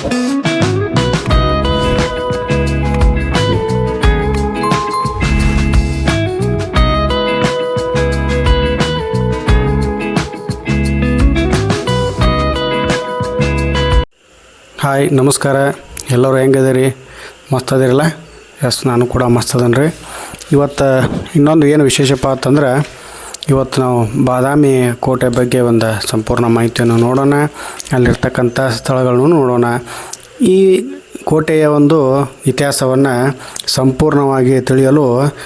Hi, ನಮಸ್ಕಾರ. ಎಲ್ಲರೂ ಹೆಂಗದಿರಿ ಮಸ್ತ್ ಅದಿರಲ್ಲ? ಎಸ್, ನಾನು ಕೂಡ ಮಸ್ತ್ ಅದನ್ರಿ. ಇವತ್ತು ಇನ್ನೊಂದು ಏನು ವಿಶೇಷಪ್ಪ ಅಂತಂದ್ರೆ ಇವತ್ತು ನಾವು ಬಾದಾಮಿ ಕೋಟೆ ಬಗ್ಗೆ ಒಂದು ಸಂಪೂರ್ಣ ಮಾಹಿತಿಯನ್ನು ನೋಡೋಣ. ಅಲ್ಲಿರ್ತಕ್ಕಂಥ ಸ್ಥಳಗಳನ್ನು ನೋಡೋಣ. ಈ ಕೋಟೆಯ ಒಂದು ಇತಿಹಾಸವನ್ನು ಸಂಪೂರ್ಣವಾಗಿ ತಿಳಿಯಲು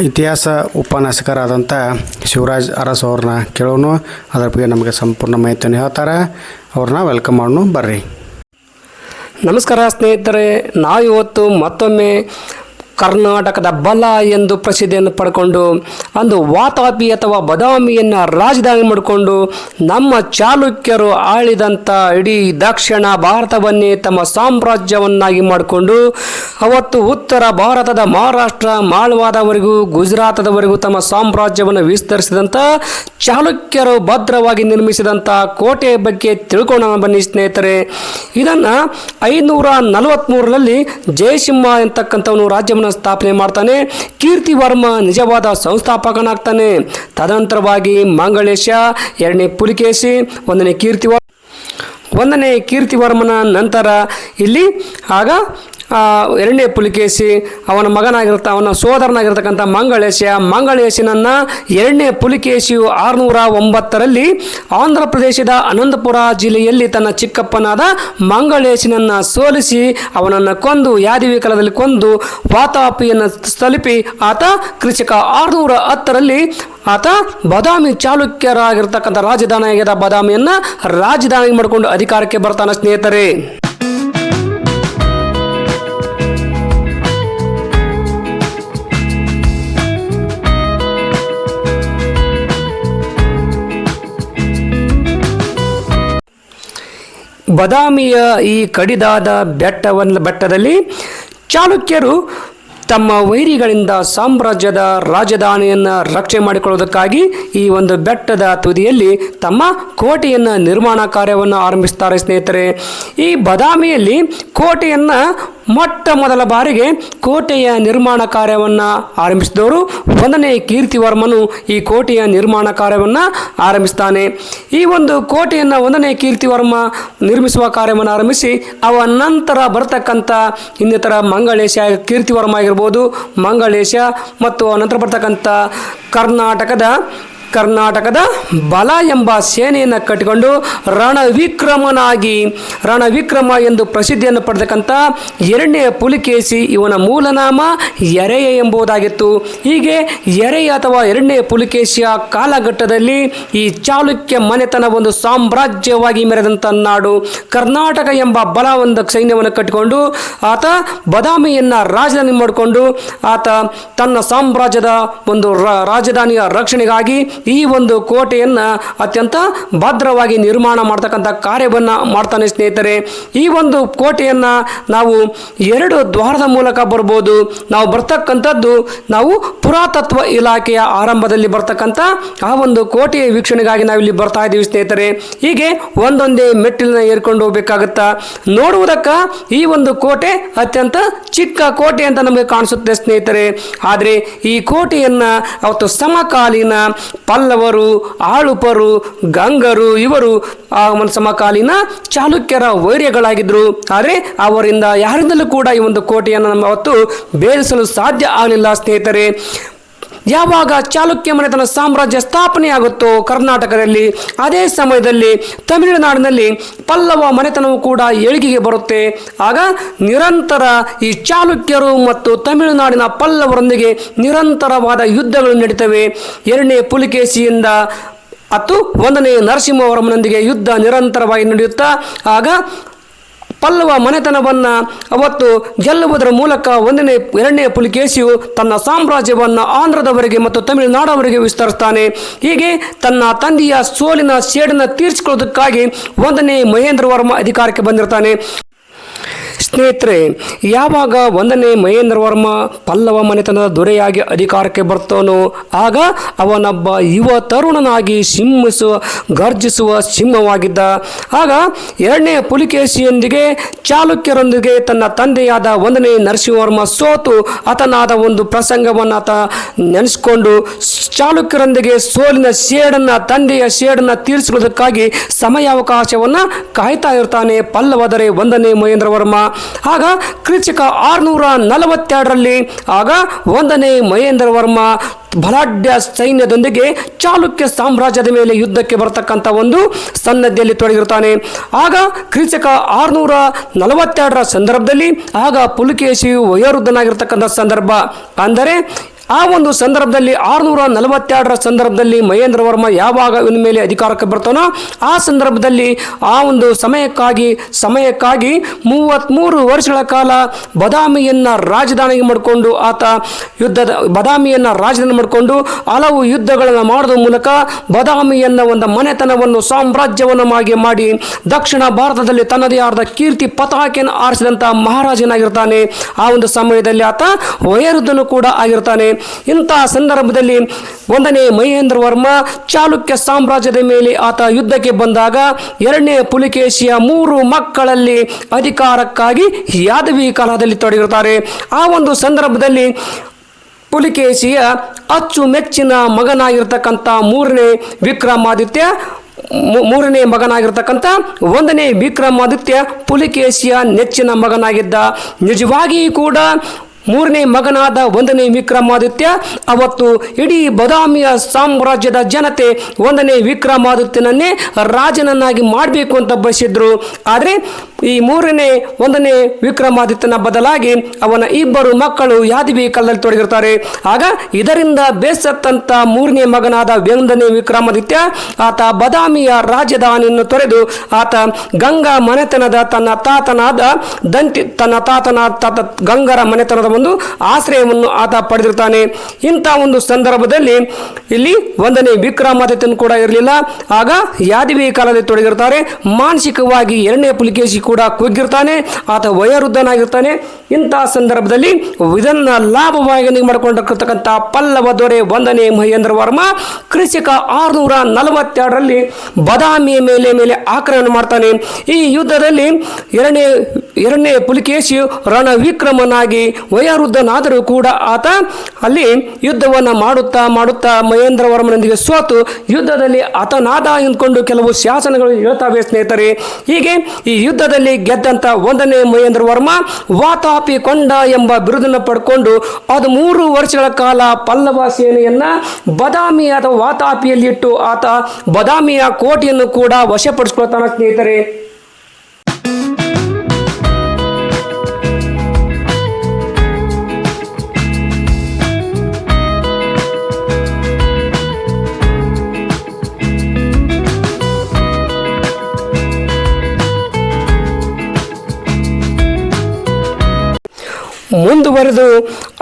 ಇತಿಹಾಸ ಉಪನ್ಯಾಸಕರಾದಂಥ ಶಿವರಾಜ್ ಅರಸ್ ಅವ್ರನ್ನ ಕೇಳೋಣ. ಅದರ ಬಗ್ಗೆ ನಮಗೆ ಸಂಪೂರ್ಣ ಮಾಹಿತಿಯನ್ನು ಹೇಳ್ತಾರೆ. ಅವ್ರನ್ನ ವೆಲ್ಕಮ್ ಮಾಡೋಣ. ಬರ್ರಿ. ನಮಸ್ಕಾರ ಸ್ನೇಹಿತರೆ. ನಾವಿವತ್ತು ಮತ್ತೊಮ್ಮೆ ಕರ್ನಾಟಕದ ಬಲ ಎಂದು ಪ್ರಸಿದ್ಧಿಯನ್ನು ಪಡ್ಕೊಂಡು ಅಂದು ವಾತಾಪಿ ಅಥವಾ ಬದಾಮಿಯನ್ನು ರಾಜಧಾನಿ ಮಾಡಿಕೊಂಡು ನಮ್ಮ ಚಾಲುಕ್ಯರು ಆಳಿದಂಥ ಇಡೀ ದಕ್ಷಿಣ ಭಾರತವನ್ನೇ ತಮ್ಮ ಸಾಮ್ರಾಜ್ಯವನ್ನಾಗಿ ಮಾಡಿಕೊಂಡು ಅವತ್ತು ಉತ್ತರ ಭಾರತದ ಮಹಾರಾಷ್ಟ್ರ, ಮಾಳ್ವಾದವರೆಗೂ, ಗುಜರಾತದವರೆಗೂ ತಮ್ಮ ಸಾಮ್ರಾಜ್ಯವನ್ನು ವಿಸ್ತರಿಸಿದಂಥ ಚಾಲುಕ್ಯರು ಭದ್ರವಾಗಿ ನಿರ್ಮಿಸಿದಂಥ ಕೋಟೆಯ ಬಗ್ಗೆ ತಿಳ್ಕೊಳ್ಳೋಣ ಬನ್ನಿ ಸ್ನೇಹಿತರೆ. ಇದನ್ನು ಐನೂರ ನಲವತ್ತ್ಮೂರರಲ್ಲಿ ಜಯಸಿಂಹ ಎಂತಕ್ಕಂಥವನು ರಾಜ್ಯವನ್ನು ಸ್ಥಾಪನೆ ಮಾಡ್ತಾನೆ. ಕೀರ್ತಿವರ್ಮ ನಿಜವಾದ ಸಂಸ್ಥಾಪಕನಾಗ್ತಾನೆ. ತದನಂತರವಾಗಿ ಮಂಗಳೇಶ, ಎರಡನೇ ಪುಲಿಕೇಶಿ, ಒಂದನೇ ಕೀರ್ತಿವರ್ಮ ಒಂದನೇ ಕೀರ್ತಿವರ್ಮನ ನಂತರ ಇಲ್ಲಿ ಆಗ ಎರಡನೇ ಪುಲಿಕೇಶಿ, ಅವನ ಮಗನಾಗಿರ್ತ ಅವನ ಸೋದರನಾಗಿರ್ತಕ್ಕಂಥ ಮಂಗಳೇಶ ಮಂಗಳೇಶನನ್ನ ಎರಡನೇ ಪುಲಿಕೇಶಿಯು ಆರುನೂರ ಒಂಬತ್ತರಲ್ಲಿ ಆಂಧ್ರ ಪ್ರದೇಶದ ಅನಂತಪುರ ಜಿಲ್ಲೆಯಲ್ಲಿ ತನ್ನ ಚಿಕ್ಕಪ್ಪನಾದ ಮಂಗಳೇಶನನ್ನ ಸೋಲಿಸಿ ಅವನನ್ನು ಕೊಂದು, ಯಾದಿವಿ ಕಾಲದಲ್ಲಿ ಕೊಂದು, ವಾತಾಪಿಯನ್ನು ತಲುಪಿ ಆತ ಕೃಷಿಕ. ಆರುನೂರ ಹತ್ತರಲ್ಲಿ ಆತ ಬಾದಾಮಿ ಚಾಲುಕ್ಯರಾಗಿರ್ತಕ್ಕಂಥ ರಾಜಧಾನಿಯಾಗಿದ್ದ ಬಾದಾಮಿಯನ್ನು ರಾಜಧಾನಿ ಮಾಡಿಕೊಂಡು ಅಧಿಕಾರಕ್ಕೆ ಬರ್ತಾನೆ ಸ್ನೇಹಿತರೆ. ಬದಾಮಿಯ ಈ ಕಡಿದಾದ ಬೆಟ್ಟವನ್ನು ಬೆಟ್ಟದಲ್ಲಿ ಚಾಲುಕ್ಯರು ತಮ್ಮ ವೈರಿಗಳಿಂದ ಸಾಮ್ರಾಜ್ಯದ ರಾಜಧಾನಿಯನ್ನು ರಕ್ಷಣೆ ಮಾಡಿಕೊಳ್ಳುವುದಕ್ಕಾಗಿ ಈ ಒಂದು ಬೆಟ್ಟದ ತುದಿಯಲ್ಲಿ ತಮ್ಮ ಕೋಟೆಯನ್ನು ನಿರ್ಮಾಣ ಕಾರ್ಯವನ್ನು ಆರಂಭಿಸ್ತಾರೆ ಸ್ನೇಹಿತರೆ. ಈ ಬದಾಮಿಯಲ್ಲಿ ಕೋಟೆಯನ್ನು ಮೊಟ್ಟ ಮೊದಲ ಬಾರಿಗೆ ಕೋಟೆಯ ನಿರ್ಮಾಣ ಕಾರ್ಯವನ್ನು ಆರಂಭಿಸಿದವರು ಒಂದನೇ ಕೀರ್ತಿವರ್ಮನು ಈ ಕೋಟೆಯ ನಿರ್ಮಾಣ ಕಾರ್ಯವನ್ನು ಆರಂಭಿಸ್ತಾನೆ. ಈ ಒಂದು ಕೋಟೆಯನ್ನು ಒಂದನೇ ಕೀರ್ತಿವರ್ಮ ನಿರ್ಮಿಸುವ ಕಾರ್ಯವನ್ನು ಆರಂಭಿಸಿ, ಅವ ನಂತರ ಬರ್ತಕ್ಕಂಥ ಇನ್ನಿತರ ಮಂಗಳೇಶ ಕೀರ್ತಿವರ್ಮ ಆಗಿರ್ಬೋದು, ಮಂಗಳೇಶ ಮತ್ತು ನಂತರ ಬರ್ತಕ್ಕಂಥ ಕರ್ನಾಟಕದ ಕರ್ನಾಟಕದ ಬಲ ಎಂಬ ಸೇನೆಯನ್ನು ಕಟ್ಟಿಕೊಂಡು ರಣವಿಕ್ರಮನಾಗಿ, ರಣವಿಕ್ರಮ ಎಂದು ಪ್ರಸಿದ್ಧಿಯನ್ನು ಪಡೆದಕ್ಕಂಥ ಎರಡನೇ ಪುಲಿಕೇಶಿ ಇವನ ಮೂಲನಾಮ ಎರೆಯ ಎಂಬುದಾಗಿತ್ತು. ಹೀಗೆ ಎರೆಯ ಅಥವಾ ಎರಡನೇ ಪುಲಿಕೇಶಿಯ ಕಾಲಘಟ್ಟದಲ್ಲಿ ಈ ಚಾಲುಕ್ಯ ಮನೆತನ ಒಂದು ಸಾಮ್ರಾಜ್ಯವಾಗಿ ಮೆರೆದಂಥ ನಾಡು. ಕರ್ನಾಟಕ ಎಂಬ ಬಲ ಒಂದು ಸೈನ್ಯವನ್ನು ಕಟ್ಟಿಕೊಂಡು ಆತ ಬದಾಮಿಯನ್ನು ರಾಜಧಾನಿ ಮಾಡಿಕೊಂಡು ಆತ ತನ್ನ ಸಾಮ್ರಾಜ್ಯದ ಒಂದು ರಾಜಧಾನಿಯ ರಕ್ಷಣೆಗಾಗಿ ಈ ಒಂದು ಕೋಟೆಯನ್ನು ಅತ್ಯಂತ ಭದ್ರವಾಗಿ ನಿರ್ಮಾಣ ಮಾಡ್ತಕ್ಕಂಥ ಕಾರ್ಯವನ್ನು ಮಾಡ್ತಾನೆ ಸ್ನೇಹಿತರೆ. ಈ ಒಂದು ಕೋಟೆಯನ್ನು ನಾವು ಎರಡು ದ್ವಾರದ ಮೂಲಕ ಬರ್ಬೋದು. ನಾವು ಬರ್ತಕ್ಕಂಥದ್ದು ನಾವು ಪುರಾತತ್ವ ಇಲಾಖೆಯ ಆರಂಭದಲ್ಲಿ ಬರ್ತಕ್ಕಂಥ ಆ ಒಂದು ಕೋಟೆಯ ವೀಕ್ಷಣೆಗಾಗಿ ನಾವಿಲ್ಲಿ ಬರ್ತಾ ಇದ್ದೀವಿ ಸ್ನೇಹಿತರೆ. ಹೀಗೆ ಒಂದೊಂದೇ ಮೆಟ್ಟಿಲನ್ನ ಏರ್ಕೊಂಡು ಹೋಗಬೇಕಾಗುತ್ತಾ? ನೋಡುವುದಕ್ಕ ಈ ಒಂದು ಕೋಟೆ ಅತ್ಯಂತ ಚಿಕ್ಕ ಕೋಟೆ ಅಂತ ನಮಗೆ ಕಾಣಿಸುತ್ತೆ ಸ್ನೇಹಿತರೆ. ಆದರೆ ಈ ಕೋಟೆಯನ್ನು ಅವತ್ತು ಸಮಕಾಲೀನ ಪಲ್ಲವರು ಆಳುಪರು, ಗಂಗರು, ಇವರು ಆ ಸಮಕಾಲೀನ ಚಾಲುಕ್ಯರ ವೈರ್ಯಗಳಾಗಿದ್ದರು ಆದರೆ ಅವರಿಂದ ಯಾರಿಂದಲೂ ಕೂಡ ಈ ಒಂದು ಕೋಟೆಯನ್ನು ನಮ್ಮ ಅವತ್ತು ಭೇದಿಸಲು ಸಾಧ್ಯ ಆಗಲಿಲ್ಲ ಸ್ನೇಹಿತರೆ. ಯಾವಾಗ ಚಾಲುಕ್ಯ ಮನೆತನ ಸಾಮ್ರಾಜ್ಯ ಸ್ಥಾಪನೆಯಾಗುತ್ತೋ ಕರ್ನಾಟಕದಲ್ಲಿ, ಅದೇ ಸಮಯದಲ್ಲಿ ತಮಿಳುನಾಡಿನಲ್ಲಿ ಪಲ್ಲವ ಮನೆತನವು ಕೂಡ ಏಳಿಗೆಗೆ ಬರುತ್ತೆ. ಆಗ ನಿರಂತರ ಈ ಚಾಲುಕ್ಯರು ಮತ್ತು ತಮಿಳುನಾಡಿನ ಪಲ್ಲವರೊಂದಿಗೆ ನಿರಂತರವಾದ ಯುದ್ಧಗಳು ನಡೀತವೆ. ಎರಡನೇ ಪುಲಿಕೇಶಿಯಿಂದ ಮತ್ತು ಒಂದನೇ ನರಸಿಂಹವರ್ಮನೊಂದಿಗೆ ಯುದ್ಧ ನಿರಂತರವಾಗಿ ನಡೆಯುತ್ತಾ, ಆಗ ಪಲ್ಲವ ಮನೆತನವನ್ನು ಅವತ್ತು ಗೆಲ್ಲುವುದರ ಮೂಲಕ ಒಂದನೇ, ಎರಡನೇ ಪುಲಿಕೇಶಿಯು ತನ್ನ ಸಾಮ್ರಾಜ್ಯವನ್ನು ಆಂಧ್ರದವರೆಗೆ ಮತ್ತು ತಮಿಳುನಾಡವರೆಗೆ ವಿಸ್ತರಿಸ್ತಾನೆ. ಹೀಗೆ ತನ್ನ ತಂದೆಯ ಸೋಲಿನ ಸೇಡನ್ನು ತೀರಿಸಿಕೊಳ್ಳೋದಕ್ಕಾಗಿ ಒಂದನೇ ಮಹೇಂದ್ರ ವರ್ಮ ಅಧಿಕಾರಕ್ಕೆ ಬಂದಿರ್ತಾನೆ. ಸ್ನೇಹಿತರೆ, ಯಾವಾಗ ಒಂದನೇ ಮಹೇಂದ್ರ ವರ್ಮ ಪಲ್ಲವ ಮನೆತನದ ದೊರೆಯಾಗಿ ಅಧಿಕಾರಕ್ಕೆ ಬರ್ತಾನೋ, ಆಗ ಅವನೊಬ್ಬ ಯುವ ತರುಣನಾಗಿ ಸಿಂಹಿಸುವ ಗರ್ಜಿಸುವ ಸಿಂಹವಾಗಿದ್ದ. ಆಗ ಎರಡನೇ ಪುಲಿಕೇಶಿಯೊಂದಿಗೆ ಚಾಲುಕ್ಯರೊಂದಿಗೆ ತನ್ನ ತಂದೆಯಾದ ಒಂದನೇ ನರಸಿಂಹವರ್ಮ ಸೋತು, ಆತನಾದ ಒಂದು ಪ್ರಸಂಗವನ್ನು ಆತ ನೆನೆಸ್ಕೊಂಡು ಚಾಲುಕ್ಯರೊಂದಿಗೆ ಸೋಲಿನ ಸೇಡನ್ನು ತಂದೆಯ ಸೇಡನ್ನು ತೀರಿಸುವುದಕ್ಕಾಗಿ ಸಮಯಾವಕಾಶವನ್ನು ಕಾಯ್ತಾ ಇರ್ತಾನೆ ಪಲ್ಲವದರೆ ಒಂದನೇ ಮಹೇಂದ್ರ ವರ್ಮ. ಆಗ ಕ್ರಿಚಕ ಆರುನೂರ ನಲವತ್ತೆರಡರಲ್ಲಿ ಆಗ ಒಂದನೇ ಮಹೇಂದ್ರ ವರ್ಮ ಬಲಾಢ್ಯ ಸೈನ್ಯದೊಂದಿಗೆ ಚಾಲುಕ್ಯ ಸಾಮ್ರಾಜ್ಯದ ಮೇಲೆ ಯುದ್ಧಕ್ಕೆ ಬರತಕ್ಕಂಥ ಒಂದು ಸನ್ನದ್ಧಿಯಲ್ಲಿ ತೊಡಗಿರುತ್ತಾನೆ. ಆಗ ಕ್ರಿಚಕ ಆರುನೂರ ನಲವತ್ತೆರಡರ ಸಂದರ್ಭದಲ್ಲಿ ಆಗ ಪುಲಕೇಶಿಯು ವಯೋವೃದ್ಧನಾಗಿರ್ತಕ್ಕಂಥ ಸಂದರ್ಭ. ಅಂದರೆ ಆ ಒಂದು ಸಂದರ್ಭದಲ್ಲಿ ಆರುನೂರ ನಲವತ್ತೆರಡರ ಸಂದರ್ಭದಲ್ಲಿ ಮಹೇಂದ್ರ ವರ್ಮ ಯಾವಾಗ ಇವನ ಮೇಲೆ ಅಧಿಕಾರಕ್ಕೆ ಬರ್ತಾನೋ ಆ ಸಂದರ್ಭದಲ್ಲಿ ಆ ಒಂದು ಸಮಯಕ್ಕಾಗಿ ಸಮಯಕ್ಕಾಗಿ ಮೂವತ್ತ್ಮೂರು ವರ್ಷಗಳ ಕಾಲ ಬದಾಮಿಯನ್ನು ರಾಜಧಾನಿಗೆ ಮಾಡಿಕೊಂಡು ಆತ ಯುದ್ಧದ, ಬದಾಮಿಯನ್ನು ರಾಜಧಾನಿ ಮಾಡಿಕೊಂಡು ಹಲವು ಯುದ್ಧಗಳನ್ನು ಮಾಡೋದ್ರ ಮೂಲಕ ಬದಾಮಿಯನ್ನು ಒಂದು ಮನೆತನವನ್ನು, ಸಾಮ್ರಾಜ್ಯವನ್ನು ಮಾಡಿ ದಕ್ಷಿಣ ಭಾರತದಲ್ಲಿ ತನ್ನದೇ ಆದ ಕೀರ್ತಿ ಪತಾಕೆಯನ್ನು ಆರಿಸಿದಂಥ ಮಹಾರಾಜನಾಗಿರ್ತಾನೆ. ಆ ಒಂದು ಸಮಯದಲ್ಲಿ ಆತ ವಯರುದ್ಧನು ಕೂಡ ಆಗಿರ್ತಾನೆ. ಇಂತಹ ಸಂದರ್ಭದಲ್ಲಿ ಒಂದನೇ ಮಹೇಂದ್ರ ವರ್ಮ ಚಾಲುಕ್ಯ ಸಾಮ್ರಾಜ್ಯದ ಮೇಲೆ ಆತ ಯುದ್ಧಕ್ಕೆ ಬಂದಾಗ ಎರಡನೇ ಪುಲಿಕೇಶಿಯ ಮೂರು ಮಕ್ಕಳಲ್ಲಿ ಅಧಿಕಾರಕ್ಕಾಗಿ ಯಾದವಿ ಕಾಲದಲ್ಲಿ ತೊಡಗಿರುತ್ತಾರೆ. ಆ ಒಂದು ಸಂದರ್ಭದಲ್ಲಿ ಪುಲಿಕೇಶಿಯ ಅಚ್ಚುಮೆಚ್ಚಿನ ಮಗನಾಗಿರ್ತಕ್ಕಂಥ ಮೂರನೇ ವಿಕ್ರಮಾದಿತ್ಯ ಮೂರನೇ ಮಗನಾಗಿರ್ತಕ್ಕಂಥ ಒಂದನೇ ವಿಕ್ರಮಾದಿತ್ಯ ಪುಲಿಕೇಶಿಯ ನೆಚ್ಚಿನ ಮಗನಾಗಿದ್ದ. ನಿಜವಾಗಿಯೂ ಕೂಡ ಮೂರನೇ ಮಗನಾದ ಒಂದನೇ ವಿಕ್ರಮಾದಿತ್ಯ, ಅವತ್ತು ಇಡೀ ಬದಾಮಿಯ ಸಾಮ್ರಾಜ್ಯದ ಜನತೆ ಒಂದನೇ ವಿಕ್ರಮಾದಿತ್ಯನನ್ನೇ ರಾಜನನ್ನಾಗಿ ಮಾಡಬೇಕು ಅಂತ ಬಯಸಿದ್ರು. ಆದರೆ ಈ ಮೂರನೇ, ಒಂದನೇ ವಿಕ್ರಮಾದಿತ್ಯನ ಬದಲಾಗಿ ಅವನ ಇಬ್ಬರು ಮಕ್ಕಳು ಯಾದವಿ ಕಾಲದಲ್ಲಿ ತೊಡಗಿರ್ತಾರೆ. ಆಗ ಇದರಿಂದ ಬೇಸತ್ತಂತ ಮೂರನೇ ಮಗನಾದ ಒಂದನೇ ವಿಕ್ರಮಾದಿತ್ಯ, ಆತ ಬದಾಮಿಯ ರಾಜಧಾನಿಯನ್ನು ತೊರೆದು ಆತ ಗಂಗಾ ಮನೆತನದ ತನ್ನ ತಾತನಾದ ದಂತಿ, ತನ್ನ ತಾತನಾದ ತಾತ ಗಂಗರ ಮನೆತನದ ಒಂದು ಆಶ್ರಯವನ್ನು ಆತ ಪಡೆದಿರ್ತಾನೆ. ಇಂಥ ಒಂದು ಸಂದರ್ಭದಲ್ಲಿ ಇಲ್ಲಿ ಒಂದನೇ ವಿಕ್ರಮಾದಿತ್ಯನು ಕೂಡ ಇರಲಿಲ್ಲ. ಆಗ ಯಾದವಿ ಕಾಲದಲ್ಲಿ ತೊಡಗಿರ್ತಾರೆ. ಮಾನಸಿಕವಾಗಿ ಎರಡನೇ ಪುಲಿಕೇಶಿ ಕೂಡ ಕುಗ್ಗಿರ್ತಾನೆ. ಆತ ವಯೋವೃದ್ಧನಾಗಿರ್ತಾನೆ. ಇಂಥ ಸಂದರ್ಭದಲ್ಲಿ ಇದನ್ನ ಲಾಭವಾಗಿ ಮಾಡಿಕೊಂಡಿರ್ತಕ್ಕಂಥ ಪಲ್ಲವ ದೊರೆ ಒಂದನೇ ಮಹೇಂದ್ರ ವರ್ಮ ಕೃಷಿಕ ಆರುನೂರ ನಲವತ್ತೆರಡರಲ್ಲಿ ಬದಾಮಿಯ ಮೇಲೆ ಮೇಲೆ ಆಕ್ರಮಣ ಮಾಡ್ತಾನೆ. ಈ ಯುದ್ಧದಲ್ಲಿ ಎರಡನೇ ಎರಡನೇ ಪುಲಿಕೇಶಿ ರಣವಿಕ್ರಮನಾಗಿ ವಯೋವೃದ್ಧನಾದರೂ ಕೂಡ ಆತ ಅಲ್ಲಿ ಯುದ್ಧವನ್ನು ಮಾಡುತ್ತಾ ಮಾಡುತ್ತಾ ಮಹೇಂದ್ರ ವರ್ಮನೊಂದಿಗೆ ಸೋತು. ಯುದ್ಧದಲ್ಲಿ ಆತನಾದ ಎಂದುಕೊಂಡು ಕೆಲವು ಶಾಸನಗಳು ಹೇಳ್ತಾವೆ ಸ್ನೇಹಿತರೆ. ಹೀಗೆ ಈ ಯುದ್ಧದಲ್ಲಿ ಗೆದ್ದಂಥ ಒಂದನೇ ಮಹೇಂದ್ರ ವರ್ಮ ವಾತಾಪಿ ಕೊಂಡ ಎಂಬ ಬಿರುದನ್ನು ಪಡ್ಕೊಂಡು ಅದು ಮೂರು ವರ್ಷಗಳ ಕಾಲ ಪಲ್ಲವ ಸೇನೆಯನ್ನು ಬದಾಮಿ ಅಥವಾ ವಾತಾಪಿಯಲ್ಲಿಟ್ಟು ಆತ ಬದಾಮಿಯ ಕೋಟೆಯನ್ನು ಕೂಡ ವಶಪಡಿಸ್ಕೊಳ್ತಾನೆ ಸ್ನೇಹಿತರೆ. ಮುಂದುವರೆದು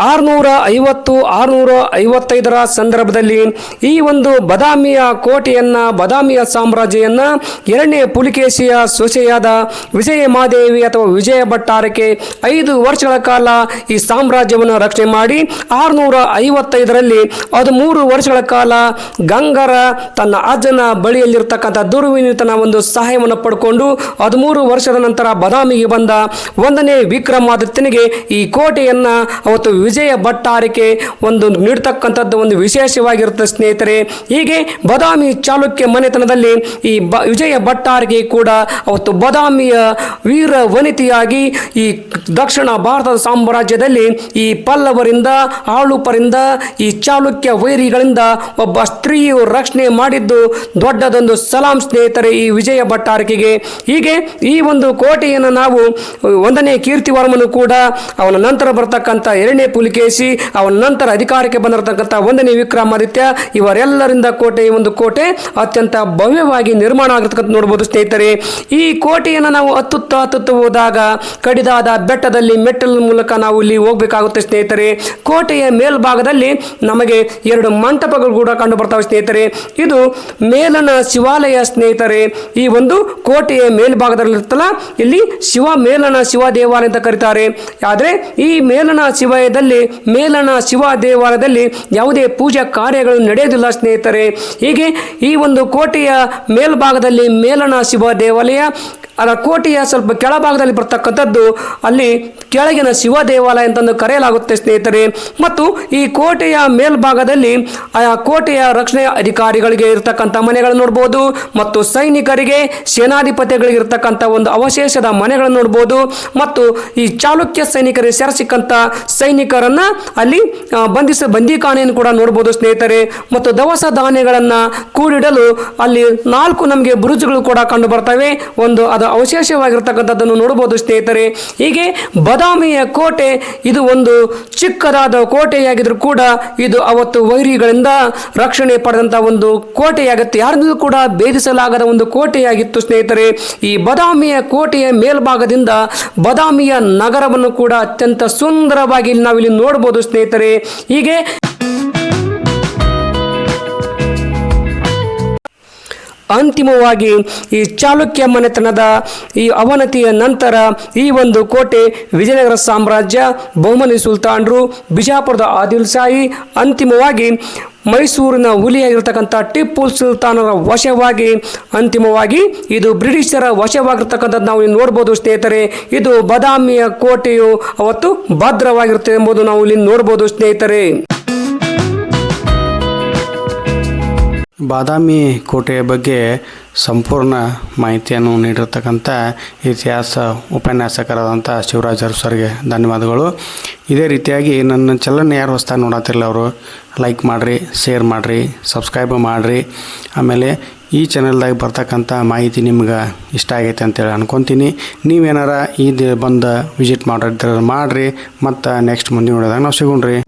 ಆರುನೂರ ಐವತ್ತು, ಆರುನೂರ ಐವತ್ತೈದರ ಸಂದರ್ಭದಲ್ಲಿ ಈ ಒಂದು ಬದಾಮಿಯ ಕೋಟೆಯನ್ನ, ಬದಾಮಿಯ ಸಾಮ್ರಾಜ್ಯವನ್ನು ಎರಡನೇ ಪುಲಿಕೇಶಿಯ ಸೊಸೆಯಾದ ವಿಜಯ ಮಾದೇವಿ ಅಥವಾ ವಿಜಯ ಭಟ್ಟಾರಕ್ಕೆ ಐದು ವರ್ಷಗಳ ಕಾಲ ಈ ಸಾಮ್ರಾಜ್ಯವನ್ನು ರಕ್ಷಣೆ ಮಾಡಿ ಆರುನೂರ ಐವತ್ತೈದರಲ್ಲಿ ಹದಿಮೂರು ವರ್ಷಗಳ ಕಾಲ ಗಂಗರ ತನ್ನ ಅಜ್ಜನ ಬಳಿಯಲ್ಲಿರ್ತಕ್ಕಂಥ ದುರ್ವಿನಿತನ ಒಂದು ಸಹಾಯವನ್ನು ಪಡ್ಕೊಂಡು ಹದಿಮೂರು ವರ್ಷದ ನಂತರ ಬದಾಮಿಗೆ ಬಂದ ಒಂದನೇ ವಿಕ್ರಮಾದಿತ್ಯನಿಗೆ ಈ ಕೋಟೆಯನ್ನ ಅವತ್ತು ವಿಜಯ ಭಟ್ಟಾರಿಕೆ ಒಂದು ನೀಡ್ತಕ್ಕಂಥದ್ದು ಒಂದು ವಿಶೇಷವಾಗಿರುತ್ತೆ ಸ್ನೇಹಿತರೆ. ಹೀಗೆ ಬದಾಮಿ ಚಾಲುಕ್ಯ ಮನೆತನದಲ್ಲಿ ಈ ಬ, ವಿಜಯ ಭಟ್ಟಾರಿಗೆ ಕೂಡ ಅವತ್ತು ಬದಾಮಿಯ ವೀರ ವನಿತೆಯಾಗಿ ಈ ದಕ್ಷಿಣ ಭಾರತದ ಸಾಮ್ರಾಜ್ಯದಲ್ಲಿ ಈ ಪಲ್ಲವರಿಂದ, ಆಳುಪರಿಂದ, ಈ ಚಾಲುಕ್ಯ ವೈರಿಗಳಿಂದ ಒಬ್ಬ ಸ್ತ್ರೀಯು ರಕ್ಷಣೆ ಮಾಡಿದ್ದು ದೊಡ್ಡದೊಂದು ಸಲಾಂ ಸ್ನೇಹಿತರೆ ಈ ವಿಜಯ ಭಟ್ಟಾರಿಕೆಗೆ. ಹೀಗೆ ಈ ಒಂದು ಕೋಟೆಯನ್ನು ನಾವು ಒಂದನೇ ಕೀರ್ತಿವರ್ಮನು ಕೂಡ ಅವನ ನಂತರ ಬರ್ತಕ್ಕಂಥ ಎರಡನೇ ಪುಲಿಕೇಶಿ ಅವನ ನಂತರ ಅಧಿಕಾರಕ್ಕೆ ಬಂದಿರತಕ್ಕಂಥ ಒಂದನೇ ವಿಕ್ರಮಾದಿತ್ಯ, ಇವರೆಲ್ಲರಿಂದ ಕೋಟೆ ಒಂದು ಕೋಟೆ ಅತ್ಯಂತ ಭವ್ಯವಾಗಿ ನಿರ್ಮಾಣ ಆಗಿರ್ತಕ್ಕಂಥ ನೋಡ್ಬೋದು ಸ್ನೇಹಿತರೆ. ಈ ಕೋಟೆಯನ್ನು ನಾವು ಹತ್ತುತ್ತಾ ಹತ್ತುತ್ತಾ ಹೋದಾಗ ಕಡಿದಾದ ಬೆಟ್ಟದಲ್ಲಿ ಮೆಟ್ಟಲ ಮೂಲಕ ನಾವು ಇಲ್ಲಿ ಹೋಗಬೇಕಾಗುತ್ತೆ ಸ್ನೇಹಿತರೆ. ಕೋಟೆಯ ಮೇಲ್ಭಾಗದಲ್ಲಿ ನಮಗೆ ಎರಡು ಮಂಟಪಗಳು ಕೂಡ ಕಂಡು ಬರ್ತಾವೆ ಸ್ನೇಹಿತರೆ. ಇದು ಮೇಲನ ಶಿವಾಲಯ ಸ್ನೇಹಿತರೆ. ಈ ಒಂದು ಕೋಟೆಯ ಮೇಲ್ಭಾಗದಲ್ಲಿರುತ್ತಲ್ಲ, ಇಲ್ಲಿ ಶಿವ ಮೇಲನ ಶಿವ ದೇವಾಲಯ ಅಂತ ಕರೀತಾರೆ. ಆದರೆ ಈ ಮೇಲನ ಶಿವಾಲಯದಲ್ಲಿ ಮೇಲನ ಶಿವ ದೇವಾಲಯದಲ್ಲಿ ಯಾವುದೇ ಪೂಜಾ ಕಾರ್ಯಗಳು ನಡೆಯುವುದಿಲ್ಲ ಸ್ನೇಹಿತರೆ. ಹೀಗೆ ಈ ಒಂದು ಕೋಟೆಯ ಮೇಲ್ಭಾಗದಲ್ಲಿ ಮೇಲನ ಶಿವ ದೇವಾಲಯ ಅದರ ಕೋಟೆಯ ಸ್ವಲ್ಪ ಕೆಳಭಾಗದಲ್ಲಿ ಬರ್ತಕ್ಕಂಥದ್ದು ಅಲ್ಲಿ ಕೆಳಗಿನ ಶಿವ ದೇವಾಲಯ ಅಂತಂದು ಕರೆಯಲಾಗುತ್ತೆ, ಸ್ನೇಹಿತರೆ. ಮತ್ತು ಈ ಕೋಟೆಯ ಮೇಲ್ಭಾಗದಲ್ಲಿ ಆ ಕೋಟೆಯ ರಕ್ಷಣೆ ಅಧಿಕಾರಿಗಳಿಗೆ ಇರತಕ್ಕಂಥ ಮನೆಗಳನ್ನು ನೋಡ್ಬೋದು, ಮತ್ತು ಸೈನಿಕರಿಗೆ ಸೇನಾಧಿಪತಿಗಳಿಗೆ ಇರತಕ್ಕಂಥ ಒಂದು ಅವಶೇಷದ ಮನೆಗಳನ್ನು ನೋಡ್ಬೋದು, ಮತ್ತು ಈ ಚಾಲುಕ್ಯ ಸೈನಿಕರಿಗೆ ಸೆರಸಿಕ್ಕಂಥ ಸೈನಿಕರನ್ನ ಅಲ್ಲಿ ಬಂಧಿಸ, ಬಂದಿಖಾನೆಯನ್ನು ಕೂಡ ನೋಡ್ಬೋದು, ಸ್ನೇಹಿತರೆ. ಮತ್ತು ದವಸ ಧಾನ್ಯಗಳನ್ನು ಕೂಡಿಡಲು ಅಲ್ಲಿ ನಾಲ್ಕು ನಮಗೆ ಬುರುಜುಗಳು ಕೂಡ ಕಂಡು ಬರ್ತವೆ. ಒಂದು ಅದು ಅವಶೇಷವಾಗಿರ್ತಕ್ಕಂಥದ್ದನ್ನು ನೋಡಬಹುದು ಸ್ನೇಹಿತರೆ. ಹೀಗೆ ಬದಾಮಿಯ ಕೋಟೆ ಇದು ಒಂದು ಚಿಕ್ಕದಾದ ಕೋಟೆಯಾಗಿದ್ರು ಕೂಡ ಇದು ಅವತ್ತು ವೈರಿಗಳಿಂದ ರಕ್ಷಣೆ ಪಡೆದಂಥ ಒಂದು ಕೋಟೆಯಾಗುತ್ತೆ. ಯಾರನ್ನೂ ಕೂಡ ಭೇದಿಸಲಾಗದ ಒಂದು ಕೋಟೆಯಾಗಿತ್ತು ಸ್ನೇಹಿತರೆ. ಈ ಬದಾಮಿಯ ಕೋಟೆಯ ಮೇಲ್ಭಾಗದಿಂದ ಬದಾಮಿಯ ನಗರವನ್ನು ಕೂಡ ಅತ್ಯಂತ ಸುಂದರವಾಗಿ ನಾವಿಲ್ಲಿ ನೋಡಬಹುದು ಸ್ನೇಹಿತರೆ. ಹೀಗೆ ಅಂತಿಮವಾಗಿ ಈ ಚಾಲುಕ್ಯ ಮನೆತನದ ಈ ಅವನತಿಯ ನಂತರ ಈ ಒಂದು ಕೋಟೆ ವಿಜಯನಗರ ಸಾಮ್ರಾಜ್ಯ ಬಹುಮನಿ ಸುಲ್ತಾನರು ಬಿಜಾಪುರದ ಆದಿಲ್ ಶಾಹಿ ಅಂತಿಮವಾಗಿ ಮೈಸೂರಿನ ಹುಲಿಯಾಗಿರ್ತಕ್ಕಂಥ ಟಿಪ್ಪು ಸುಲ್ತಾನರ ವಶವಾಗಿ ಅಂತಿಮವಾಗಿ ಇದು ಬ್ರಿಟಿಷರ ವಶವಾಗಿರ್ತಕ್ಕಂಥದ್ದು ನಾವು ಇಲ್ಲಿ ನೋಡ್ಬೋದು ಸ್ನೇಹಿತರೆ. ಇದು ಬದಾಮಿಯ ಕೋಟೆಯು ಅವತ್ತು ಭದ್ರವಾಗಿರುತ್ತೆ ಎಂಬುದು ನಾವು ಇಲ್ಲಿ ನೋಡ್ಬೋದು ಸ್ನೇಹಿತರೆ. ಬಾದಾಮಿ ಕೋಟೆಯ ಬಗ್ಗೆ ಸಂಪೂರ್ಣ ಮಾಹಿತಿಯನ್ನು ನೀಡಿರ್ತಕ್ಕಂಥ ಇತಿಹಾಸ ಉಪನ್ಯಾಸಕರಾದಂಥ ಶಿವರಾಜ್ ಸರ್ಗೆ ಧನ್ಯವಾದಗಳು. ಇದೇ ರೀತಿಯಾಗಿ ನನ್ನ ಚಲನ ಯಾರು ಹೊಸ್ತಾ ನೋಡತ್ತಿರಲಿಲ್ಲ ಅವರು, ಲೈಕ್ ಮಾಡಿರಿ, ಶೇರ್ ಮಾಡಿರಿ, ಸಬ್ಸ್ಕ್ರೈಬ್ ಮಾಡಿರಿ. ಆಮೇಲೆ ಈ ಚಾನಲ್ದಾಗ ಬರ್ತಕ್ಕಂಥ ಮಾಹಿತಿ ನಿಮ್ಗೆ ಇಷ್ಟ ಆಗೈತೆ ಅಂತೇಳಿ ಅನ್ಕೊತೀನಿ. ನೀವೇನಾರ ಈ ದ ಬಂದು ವಿಸಿಟ್ ಮಾಡಿದ್ರೆ ಮಾಡಿರಿ. ಮತ್ತು ನೆಕ್ಸ್ಟ್ ಮುಂದಿನ ನೋಡಿದಾಗ ನಾವು ಸಿಗೋಣ್ರಿ.